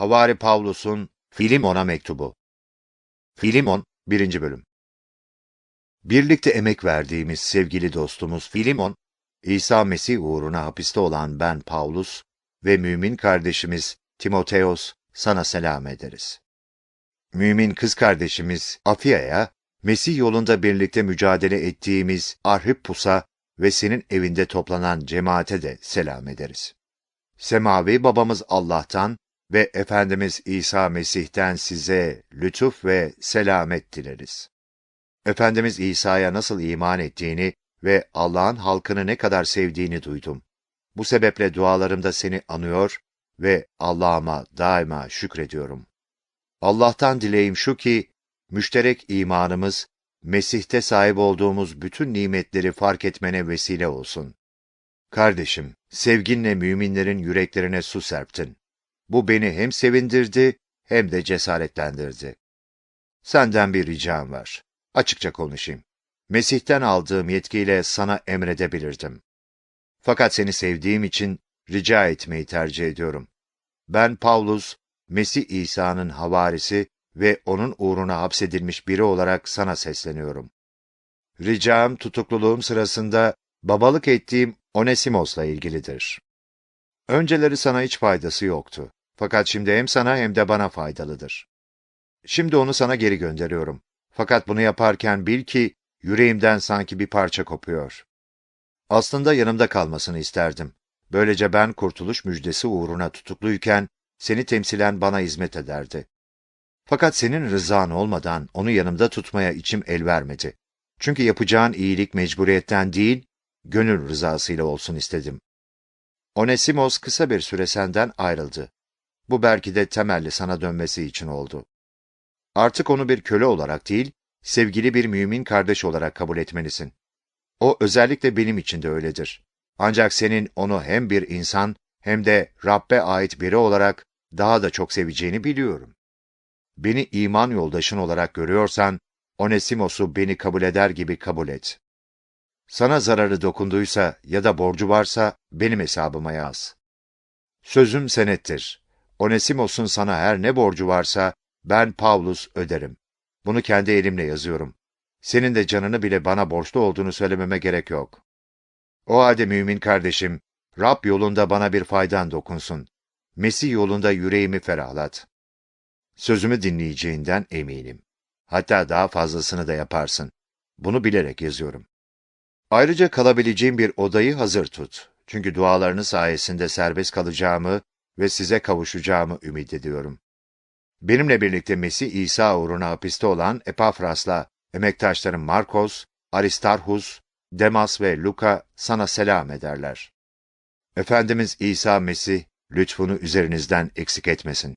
Havari Pavlus'un Filimon'a mektubu. Filimon 1. bölüm. Birlikte emek verdiğimiz sevgili dostumuz Filimon, İsa Mesih uğruna hapiste olan ben Pavlus ve mümin kardeşimiz Timoteos sana selam ederiz. Mümin kız kardeşimiz Afia'ya, Mesih yolunda birlikte mücadele ettiğimiz Arhippus'a ve senin evinde toplanan cemaate de selam ederiz. Semavi babamız Allah'tan ve Efendimiz İsa Mesih'ten size lütuf ve selamet dileriz. Efendimiz İsa'ya nasıl iman ettiğini ve Allah'ın halkını ne kadar sevdiğini duydum. Bu sebeple dualarımda seni anıyor ve Allah'ıma daima şükrediyorum. Allah'tan dileğim şu ki, müşterek imanımız, Mesih'te sahip olduğumuz bütün nimetleri fark etmene vesile olsun. Kardeşim, sevginle müminlerin yüreklerine su serptin. Bu beni hem sevindirdi hem de cesaretlendirdi. Senden bir ricam var. Açıkça konuşayım. Mesih'ten aldığım yetkiyle sana emredebilirdim. Fakat seni sevdiğim için rica etmeyi tercih ediyorum. Ben Pavlus, Mesih İsa'nın havarisi ve onun uğruna hapsedilmiş biri olarak sana sesleniyorum. Ricam tutukluluğum sırasında babalık ettiğim Onesimos'la ilgilidir. Önceleri sana hiç faydası yoktu. Fakat şimdi hem sana hem de bana faydalıdır. Şimdi onu sana geri gönderiyorum. Fakat bunu yaparken bil ki yüreğimden sanki bir parça kopuyor. Aslında yanımda kalmasını isterdim. Böylece ben kurtuluş müjdesi uğruna tutukluyken seni temsilen bana hizmet ederdi. Fakat senin rızan olmadan onu yanımda tutmaya içim el vermedi. Çünkü yapacağın iyilik mecburiyetten değil, gönül rızasıyla olsun istedim. Onesimos kısa bir süre senden ayrıldı. Bu belki de temelli sana dönmesi için oldu. Artık onu bir köle olarak değil, sevgili bir mümin kardeş olarak kabul etmelisin. O özellikle benim için de öyledir. Ancak senin onu hem bir insan hem de Rabbe ait biri olarak daha da çok seveceğini biliyorum. Beni iman yoldaşın olarak görüyorsan, Onesimos'u beni kabul eder gibi kabul et. Sana zararı dokunduysa ya da borcu varsa benim hesabıma yaz. Sözüm senettir. Onesimos'un sana her ne borcu varsa ben Pavlus öderim. Bunu kendi elimle yazıyorum. Senin de canını bile bana borçlu olduğunu söylememe gerek yok. O halde mümin kardeşim, Rab yolunda bana bir faydan dokunsun. Mesih yolunda yüreğimi ferahlat. Sözümü dinleyeceğinden eminim. Hatta daha fazlasını da yaparsın. Bunu bilerek yazıyorum. Ayrıca kalabileceğim bir odayı hazır tut. Çünkü dualarını sayesinde serbest kalacağımı ve size kavuşacağımı ümit ediyorum. Benimle birlikte Mesih İsa uğruna hapiste olan Epafras'la emektaşlarım Markos, Aristarhus, Demas ve Luka sana selam ederler. Efendimiz İsa Mesih lütfunu üzerinizden eksik etmesin.